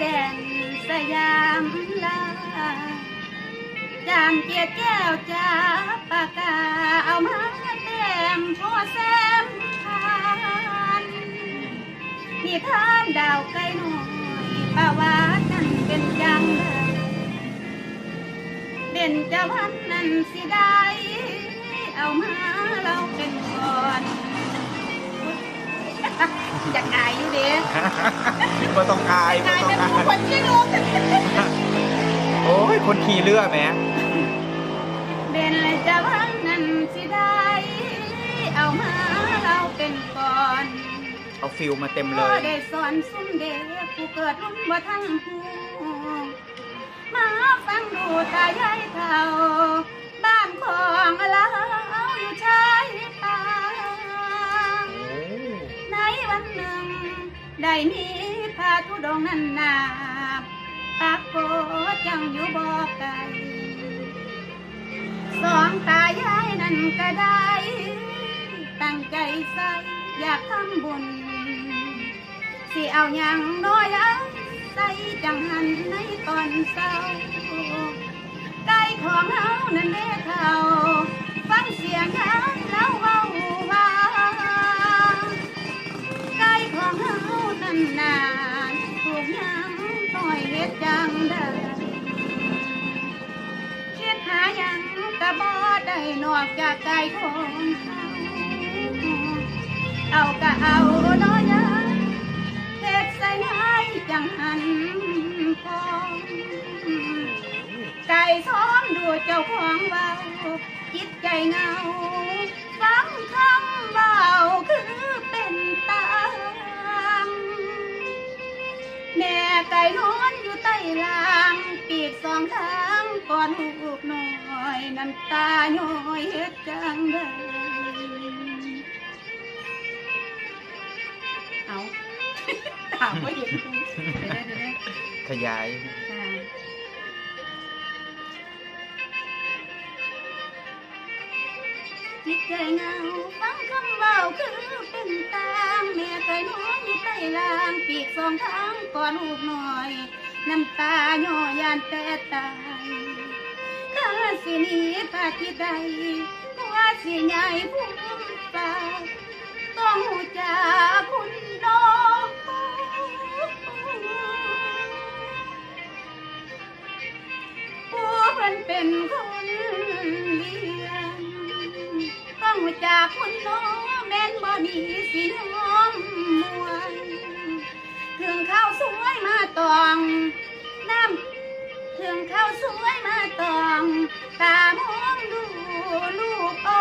แดนสยามลาจามเกียรแก้วจ้าปากกาเอามาเต็มพ่อแซมทานนิทานดาวไกลหน่อยประวัตินั้นเป็นจังไดเด่นจะวันนั้นสิได้เอามาเราเป็นก่อน อยากอายอยู่เด้บ่ต้องอายบ่อายต้อเป็นงอาผู้คยนที่รู้โอ้ยคนขี่เรือแหมเด่นเลยจะวันนั้นสิได้ เอามาเราเป็นก่อนเอาฟิลมาเต็มเลพ่อยได้สอนซุ่มเด็กผู้เกิดรุ่นบ่ทั้งหูมาฟังดูตายายเท่าบ้านของเราอยู่ชาย ได้มีพาทุดงนั้นนาปากฏยังอยู่บ่อไกลสองตายายนั้นก็ได้ ตั้งใจใส่อยากทำบุญ สิเอาอย่างน้อยเอาใส่จังหันในตอนเศร้าไก่ของเฮานั้นเด้เท่า ฟังเสียงเขาแล้วเว้าว่า นั้นนานถูกยังต่อยเฮ็ดจังได้คิดหายังก็บ่ได้นอกจากไก่ของเฮาเอาก็เอาน้อยยังเฮ็ดใส่นายจังหันพองไก่ซ้อมดูเจ้าของเว้าจิตใจเงาฟังคำเบาคือเป็นตา ม่ไก่นอนอยู่ใต้ลางปีกสองทางก่อนลูกน้อยน้ำตาย้อยเฮ็ดจังได้เอาถามว่าเห็นเดี๋ยวเดี๋ยวเดี๋ยวขยายค่ะจิตใจเหงาฟังคำเบาคือเป็น ตามแม่เคยน้องใต้ลางปีกสองทางก่อนลูกหน่อย น้ำตาย่อยานแต่ตายข้าสินีพาที่ใดว่าสิใหญ่พุ่มฟ้าต้องหูจากคุณน้องผัวเพิ่นเป็นคนเลี้ยงต้องจากคนน้อง แม่นบ่มีสิยอมมวยถึงข้าวสวยมาตองน้ำถึงข้าวสวยมาตองตามองดูลูกโอ้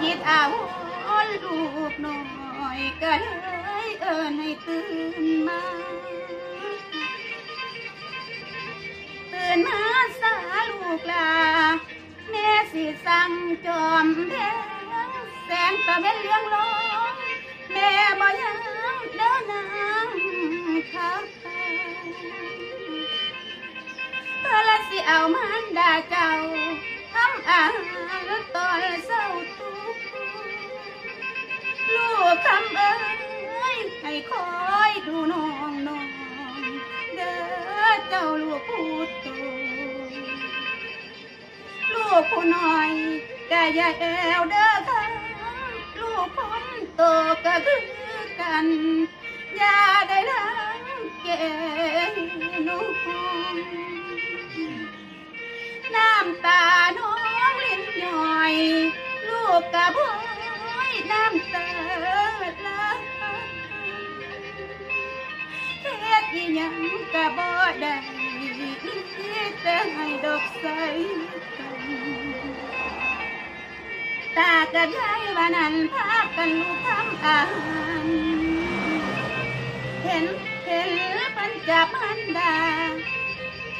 คิดเอาลูกน้อยก็เลยเอิ้นให้ตื่นมาตื่นมาสาลูกลาแม่สิสั่งจอมแพง แสงตะเวนเลี้ยงลงแม่บ่ยังเดินนางขับไปเพื่อละสิเอามันด่าเจ้าทำอาหารตอนเศร้าทุกลูกคำเอ้ยให้คอยดูน้องน้องเด้อเจ้าลูกผู้โตลูกผู้น้อยก็อย่าแอวเด้อค่ะ คนโตก็คือกันอย่าได้รังแกน้องน้ำตาน้องลิ้ ตาไหลเฮ็ดอีหยังกะบ่ได้แต่ให้ดอกใสกันตากับยายวันนั้นพาพกันลูกทำอาหารเห็นเห็นปัญจับมันดา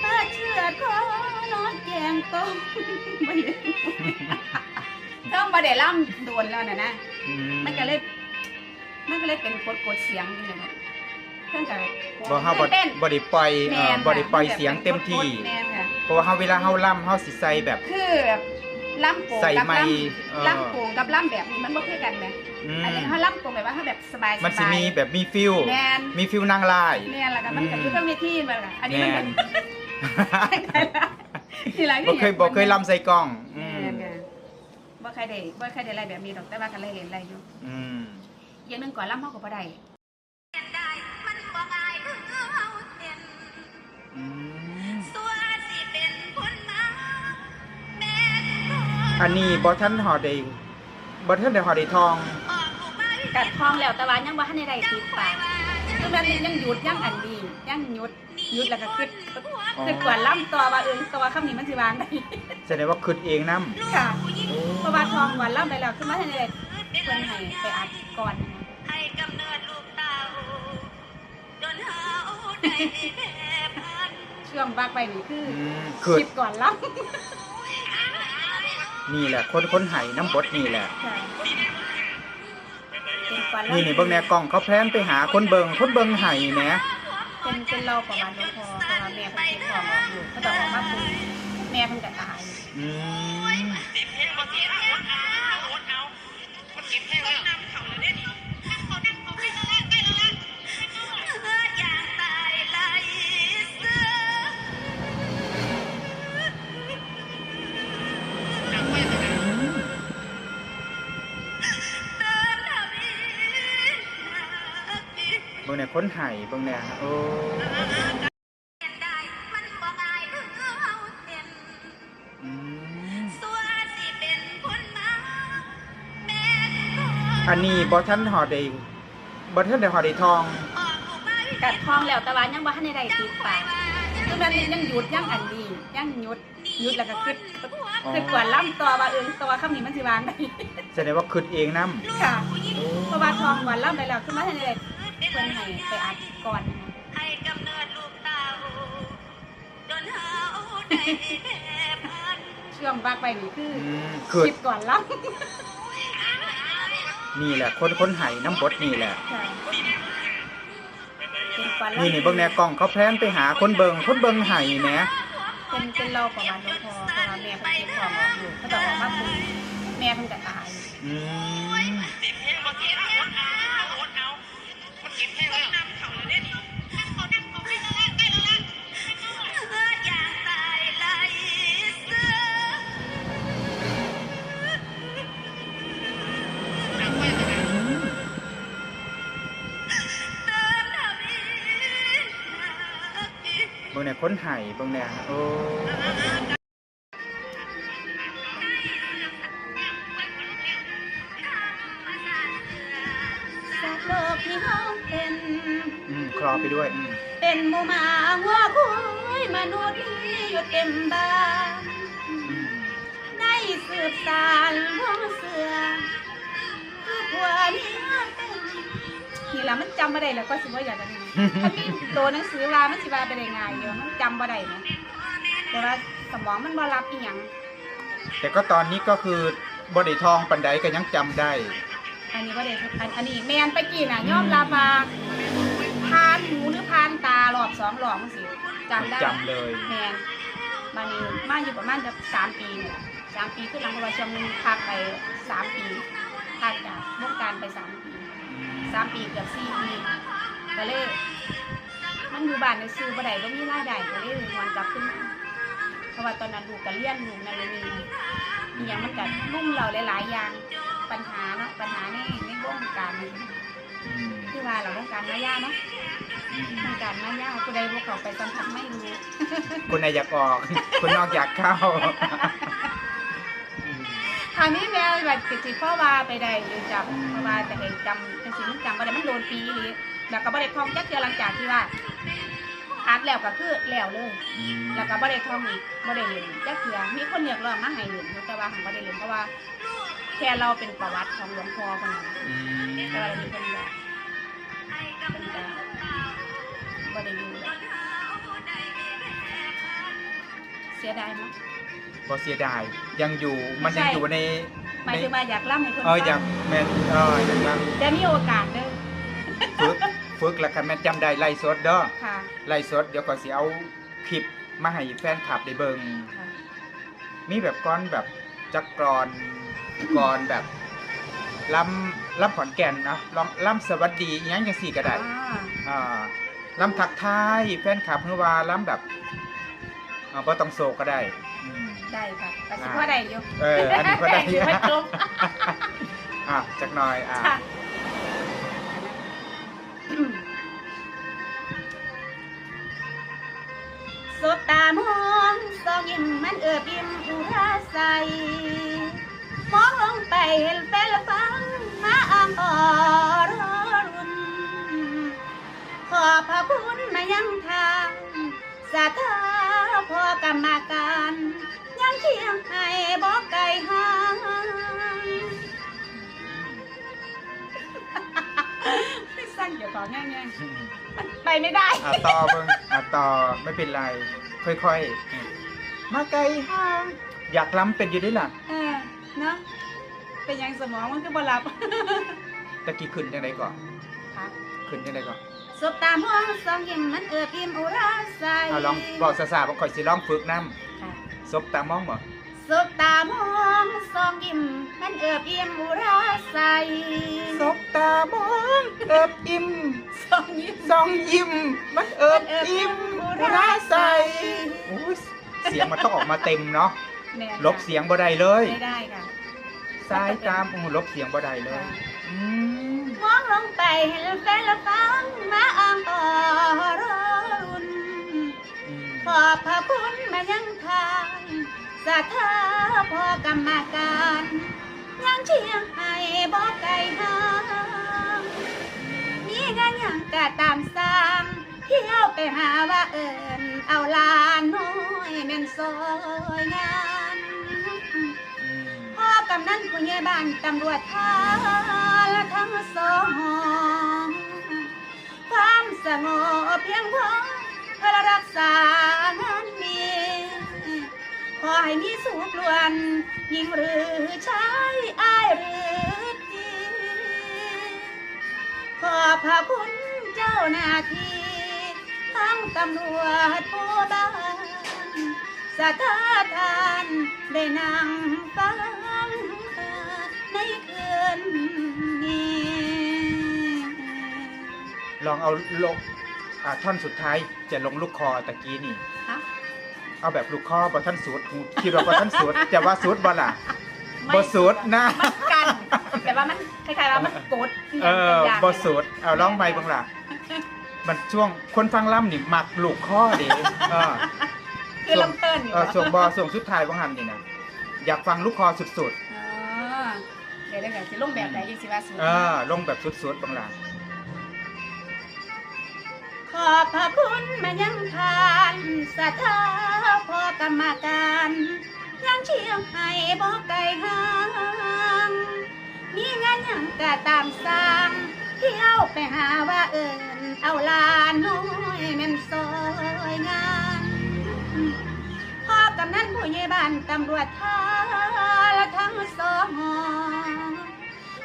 ป้าเชื่อขอนอนแจงตรงไม่ต้องมาได้ล่ำโดนแล้วนะนะมันก็เลยมันก็เลยเป็นกดกดเสียงนี่แหละครับเครื่องกับบ่เฮาบ่เต้นบ่ได้ปล่อยแมเอ่อนบ่ได้ปล่อยเสียงเต็มที่เพราะว่าเฮาเวลาเฮาล่ำเฮาสิใส่แบบคือแบบ ล่ำโป่งใส่กับไมล่ค์เออำล่ำโป่งกับล่ำแบบนี้มันบ่คือกันไหมอืมอันนี้เขาล่ำโป่งแบบว่าเขาแบบสบายๆมันสิมีแบบมีฟิลแมนมีฟิลนางลายเนี่ยแหละค่ะมันกับยุทธวิธีมันล่ะอันนี้แมมันนเป็นนี่แหละบ่เคยบ่เคยลำใส่กล้อง อืแมมนค่ะบ่เคยได้บ่เคยได้อะไรแบบนี้ดอกแต่ว่ากันเลยเห็นอะไรอยู่อืม อย่างหนึงก่อนล่ำเฮาก็บ่ได้ อันนี้บ่ทันหอดได้บ่ทันได้หอดได้ทอง กัดทองแล้วแต่ว่ายังบ่ทันได้ได้ติดปากคือมันยังหยุดยังอันนี้ยังหยุดหยุดแล้วก็คิดคิดก่อนล่ำตัวว่าเออตัวคำนี้มันสิวางได้แสดงว่าคิดเองนํค่ะเพราะว่าทองก่อนล่ำไปแล้วคือมาทันได้เพิ่นให้ไปอัดก่อนให้กำเนิดลูกเต่าจนเฮาได้แพร่พันธุ์ช่วงวากไปนี่คืออืมคิดคิดก่อนล่ำ นี่แหละ คนคนไห้น้ำบดนี่แหละ ค่ะเป็นก่อนล่ำนี่นี่เบิ่งแหน่กล้องเขาแพนไปหาคนเบิงคนเบิงไห้แหน่เป็นเป็นเราประมาณหลวงพ่อเพราะว่าแม่เพิ่นเก็บของออกอยู่เขาจะออกมาปุ๊บแม่เพิ่นก็ตายอืมอย่าง คนไห้เบิ่งแหน่โอ้เห็นได้มันบ่ง่ายคือเฮาเห็นอืมสัวสิเป็นคนมาแม่นบ่อันนี้บ่ทันหอดได้บ่ทันได้หอดได้ทองออกลูกมากัดทองแล้วแต่ว่ายังบ่ทันได้ได้ติดปากคือมันยังหยุดยังอันนี้ยังหยุดหยุดแล้วก็คิดคิดก่อนล่ำตัวว่าเออตัวคำนี้มันสิวางได้แสดงว่าคิดเองนํค่ะเพราะว่าทองก่อนล่ำไปแล้วคือมาทันได้ เพิ่นให้ไปอัดก่อนให้กำเนิดลูกเต่าจนเฮาได้แพร่พันธุ์ช่วงวากไปนี่คืออืมคิดคิดก่อนล่นี่แหละ คนคนไห้น้ำบดนี่แหละำค่ะเป็นก่อนล่ำนี่นี่เบิ่งแหน่กล้องเขาแพนไปหาคนเบิงคนเบิงไห้แหน่เป็นเป็นเราประมาณหลวงพ่อเพราะว่าแม่เพิ่นเก็บของออกอยู่เขาจะออกมาปุ๊บแม่เพิ่นก็ตาย อืมอย่างตายไหลเสือเติมทวีนักดิ เบิ่งแหน่ยค้นไห้เบิ่งแหน่ยโอ้ ที่เฮาเป็น อืมคลอไปด้วยอืมเป็นหมูหมาหัวคุยมนุษย์ที่อยู่เต็มบ้านอืมได้สืบสานวงเสือคือผัวเมียเป็นทีละมันจำบ่ได้แล้วก็สิว่าอย่างนั้นถ้ามีตัวหนังสือว่ามันสิว่าไปได้ง่ายอยู่มันจำบ่ได้นะแต่ว่าสมองมันบ่รับอีหยังแต่ก็ตอนนี้ก็คือบ่ได้ทองปันใดก็ยังจำได้ อันนี้บ่ได้อันอันนี้แม่นไปกี้น่ะยอมรับว่าพานหูหรือพานตารอบสองรอบมันสิจำได้จำเลย แมนมานี่มาอยู่ประมาณจะสามปีเนี่ยสามปีขึ้นหลังเพราะว่าช่วงหนึงพักไปสามปีพักจากวงการไปสามปีสามปีเกือบสี่ปีก็เลยมันอยู่บ้านในซื้อบ่ได้ก็มีรายได้ก็เลยวนกลับขึ้นมาเพราะว่าตอนนั้นลูกก็เลี้ยงลูกนั่นเลยนี่มีอย่างมันกัรุ่มเราหลายๆอย่าง ปัญหาเนาะปัญหาในในวงการนี่อืมที่ว่าเราวงการมายาเนาะอืมวงการมายาผู้ใดพวกเขาไปสัมผัสไม่รู้คนในอยากออก คนนอกอยากเข้าอืมทางนี้แม่แบบติดติดพ่อว่าไปได้อยู่จำเพราะว่าแต่เห็นจำเป็นสิ่งที่จำบ่ได้มันโดนปีหรือแล้วก็บ่ได้ท่องจักเทื่อหลังจากที่ว่าอัดแล้วก็คือแล้วเลยอืมแล้วก็บ่ได้ท่องอีกบ่ได้เรียนจักเทื่อมีคนเรียกร้องมาให้เรียนอยู่แต่ว่าหังบ่ได้เรียนเพราะว่า แค่เราเป็นประวัติของหลวงพ่อคนนั้นอืมแต่ว่าเรามีคนเดียวเป็นการบ่ได้อยู่เลยเสียดายมั้ยบ่เสียดายยังอยู่มันยังใช่ อยู่ในหมายถึงว่าอยากล่ำให้คนเอออยากแม่นเอออยากนั่งได้มีโอกาสเด้อฝึกฝึกแล้วคันแม่นจำได้ไล่สดเด้อค่ะไล่สดเดี๋ยวก็สิเอาคลิปมาให้แฟนคลับได้เบิ่ง ค่ะ มีแบบก้อนแบบจักกรอน กรอนแบบล้ำล้ำขอนแก่นนะล้ำล้ำสวัสดีอิหยังจังสี่ก็ได้อ่าอ่าล้ำทักทายแฟนคลับเพื่อว่าล้ำแบบอ่าบ่ต้องโศกก็ได้อืมได้ค่ะแต่คิดว่าได้อยู่เอออันนี้ก็ได้อยู่ไม่จบอะจักหน่อยอะค่ะสบตามองสองยิ้มมันเอือบยิ้มอุราใส มองลงไปเห็นแฟนลฟังมาอ้างอ่อรอรุนขอพระคุณมายังทางสาธาพอกรรมาการยังเคียงให้บอกไก่หางสั่งเดี๋ยวก่อนแง่ๆมันไปไม่ได้อะต่อเบิ่งอะต่อไม่เป็นไร ค่อยๆ มาไกลห่าง อยากล้ำเป็นอยู่ด้วยล่ะ เออ เนาะเป็นยังสมองมันก็บ่หลับตะกี้ขึ้นยังไงก่อนค่ะขึ้นยังไงก่อนสบตามองสองยิ้มมันเอือบยิ้มอุราใสเอาลองบอกซาๆบอกข่อยสิลองฝึกน้ค่ะำซบตามองบ่สบตามองสองยิ้มมันเอือบยิ้มอุราใสซบตามองเอิบอิ่มสองยิ้มซองยิ้มมันเอิบอิ่มอุราใสโอ้ยเสียงมันต้องออกมาเต็มเนาะ แม่นค่ะลบเสียงบ่ได้เลย ไม่ได้ค่ะสายตามโอ้ลบเสียงบ่ได้เลยอืมมองลงไปเห็นแฟนละฟังมาอ้างอ่อรอรุน อืมขอบพระคุณมายังทางสาธาพอกรรมการ ยังเชียงให้บอกไก่หางมีงานหยังกะตามสร้างเที่ยวไปหาว่าเอิญเอาลานน้อยแม่นซอยงานอืมพ่อกำนันผู้ใหญ่บ้านตำรวจท่าและทั้งสองความสงบเพียงพอเพื่อรักษางานมีขอให้มีสุขล้วนหญิงหรือชายอายหรือดีขอพระคุณเจ้าหน้าที่ทั้งตำรวจผู้บ้านสถาทานได้นั่งฟัง ลองเอาลงอ่าท่อนสุดท้ายจะลงลูกคอตะกี้นี่ ฮะ เอาแบบลูกคอบอท่านสูดคิดว่าบอท่านสูดจะว่าสูดบ่ล่ะไม่บอสูดนะ มันกันแต่ว่ามันคล้ายๆว่ามันกดเอออย่างบอสูดเอาร้องไปบ้างล่ะมันช่วงคนฟังล่ำนี่มักลูกข้อเดีเออคือลำเติ้นอยู่เออส่งบอส่งสุดท้ายบ้างหันนี่นะอยากฟังลูกคอสุดอ๋อเดี๋ยวเดี๋ยวสิลงแบบไหนยังสิว่าสูๆเออลงแบบสุดๆบ้างล่ะ ขอบพระคุณมายังทานสถาพอกรรมการยังเชียงให้บอกไก่หางมีงานยังกะตามสร้างเที่ยวไปหาว่าเอิญเอาลานน้อยแม่นซอยงานพ่อกำนันผู้ใหญ่บ้านตำรวจท่าและทั้งสอง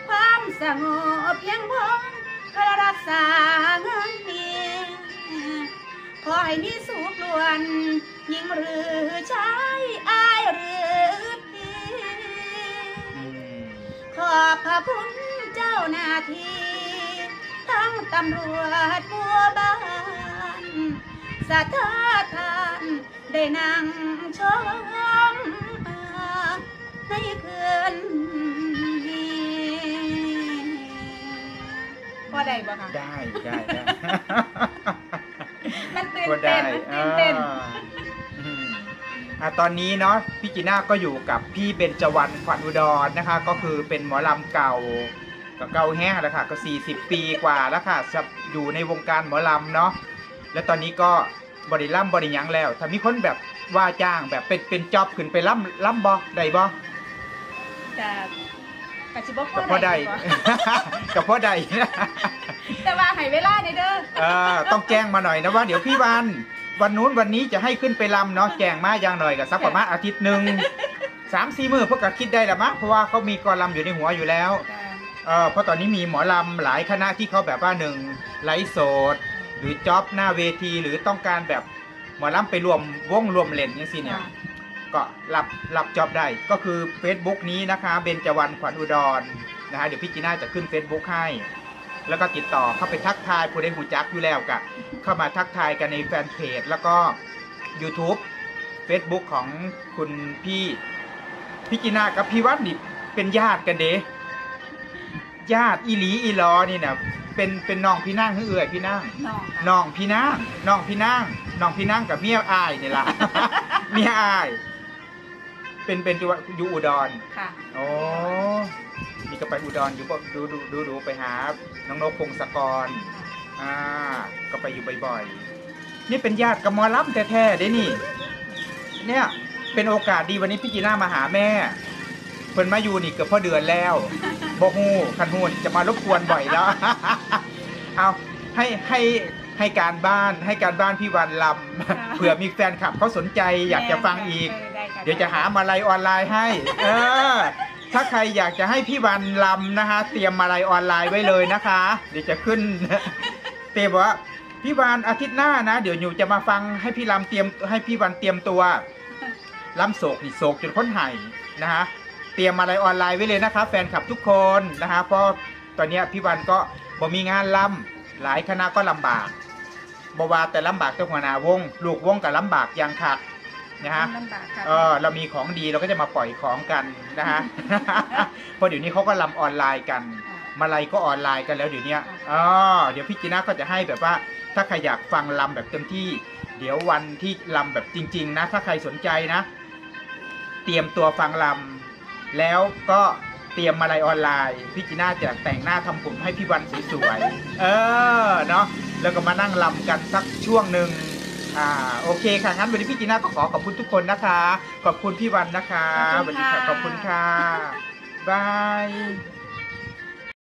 ความสงบเพียงพอเพื่อรักษางานนี้ อให้มีสุขล้วนหญิงหรือชายอายหรือพี่อืมขอบพระคุณเจ้าหน้าที่ ทั้งตำรวจบัวบ้านสถาทานได้นั่งชมในคืนนี้พอได้บ่คะได้ได้ได้มันตื่น ก็เต้ได้นมันตื่นเต้นอ่าอืมอะตอนนี้เนาะพี่จีน่าก็อยู่กับพี่เบญจวรรณขวัญอุดรนะคะ ก็คือเป็นหมอลำเก่าก็เก่าแห้งแล้วค่ะ ก็ 40 ปีกว่าแล้วค่ะจะอยู่ในวงการหมอลำเนาะแล้วตอนนี้ก็บริล่ำบริยังแล้ว ถ้ามีคนแบบว่าจ้างแบบเป็นเป็นจ็อบขึ้นไปล่ำล่ำบอได้บอแต่ ปัจจุบันกับพ่อใดกับพ่อใดแต่ว่าให้เวลาในอยเด้อเออต้องแจ้งมาหน่อยนะว่าเดี๋ยวพี่วัน วันนู้นวันนี้จะให้ขึ้นไปลำเนาะแจ้งมาอย่างหน่อยกับสักประมาณอาทิตย์หนึ่งสามสี่มือพวกก็คิดได้ละมั้งเพราะว่าเขามีกอลำอยู่ในหัวอยู่แล้วเออเพราะตอนนี้มีหมอลำหลายคณะที่เขาแบบว่าหนึ่งไลฟ์สดหรือจ็อบหน้าเวทีหรือต้องการแบบหมอลำไปรวมวงรวมเล่นอย่างสิเนี่ย ก็รับรับจอบได้ก็คือ Facebook นี้นะคะเบญจวรรณขวัญอุดรนะฮะเดี๋ยวพี่จีน่าจะขึ้น Facebook ให้ แล้วก็ติดต่อเข้าไปทักทายผู้ใดหูจักอยู่แล้วกะเข้ามาทักทายกันในแฟนเพจแล้วก็ YouTube Facebook ของคุณพี่พี่จีน่ากับพี่วัดนี่เป็นญาติกันเด้ญาติอีหลีอีหลอนี่นะเป็นเป็นน้องพี่นั่งคือเอื่อยพี่นั่งน้องค่ะน้องพี่นั่งน้องพี่นั่งน้องพี่นั่งกับเมียอายนี่ล่ะ เมียอาย เป็นเป็นอยู่อยู่อุดรค่ะโอ้นี่ก็ไปอุดรอยู่ก็ดูดูดูดูไปหาน้องนกพงศกรอ่าก็ไปอยู่บ่อยๆ นี่เป็นญาติกับหมอลำแท้ๆเด้นี่ เนี่ยเป็นโอกาสดีวันนี้พี่จีน่ามาหาแม่เพิ่นมาอยู่นี่เกือบพอเดือนแล้วบอฮูคันฮูนจะมารบกวนบ่อยแล้ว เอาให้ให้ให้การบ้านให้การบ้านพี่วันลำเผื่อมีแฟนคลับเขาสนใจอยากจะฟังอีกได้ค่ เดี๋ยวจะหามาลัยออนไลน์ให้ เออ ถ้าใครอยากจะให้พี่วันลำนะคะ เตรียมมาลัยออนไลน์ไว้เลยนะคะ เดี๋ยวจะขึ้น เตรียมว่าพี่วันอาทิตย์หน้านะ เดี๋ยวหนูจะมาฟังให้พี่ลำเตรียมให้พี่วันเตรียมตัวลำโศกนี่โศกจนพ้นไห้นะฮะเตรียมมาลัยออนไลน์ไว้เลยนะคะ แฟนคลับทุกคนนะคะเพราะตอนนี้พี่วันก็บ่มีงานลำหลายคณะก็ลำบากบว่าแต่ลำบากแต่หัวหน้าวง ลูกวงกับลำบากอยังคัก นะฮะลำบากค่ะ เออเรามีของดีเราก็จะมาปล่อยของกันนะฮะ เพราะเดี๋ยวนี้เขาก็ลำออนไลน์กันค่ะมาลัยก็ออนไลน์กันแล้วเดี๋ยวเนี้ยอ๋อเดี๋ยวพี่จีน่าก็จะให้แบบว่า ถ้าใครอยากฟังลำแบบเต็มที่ เดี๋ยววันที่ลำแบบจริง ๆ นะ ถ้าใครสนใจนะ เตรียมตัวฟังลำแล้วก็เตรียมมาลัยออนไลน์พี่จีน่าจะแต่งหน้าทำผมให้พี่วันสวยๆ เออเนาะแล้วก็มานั่งลำกันสักช่วงหนึ่ง อ่าโอเคค่ะงั้นวันนี้พี่จีน่าก็ขอขอบคุณทุกคนนะคะ ขอบคุณพี่วันนะคะสวัสดีค่ะขอบคุณค่ะบาย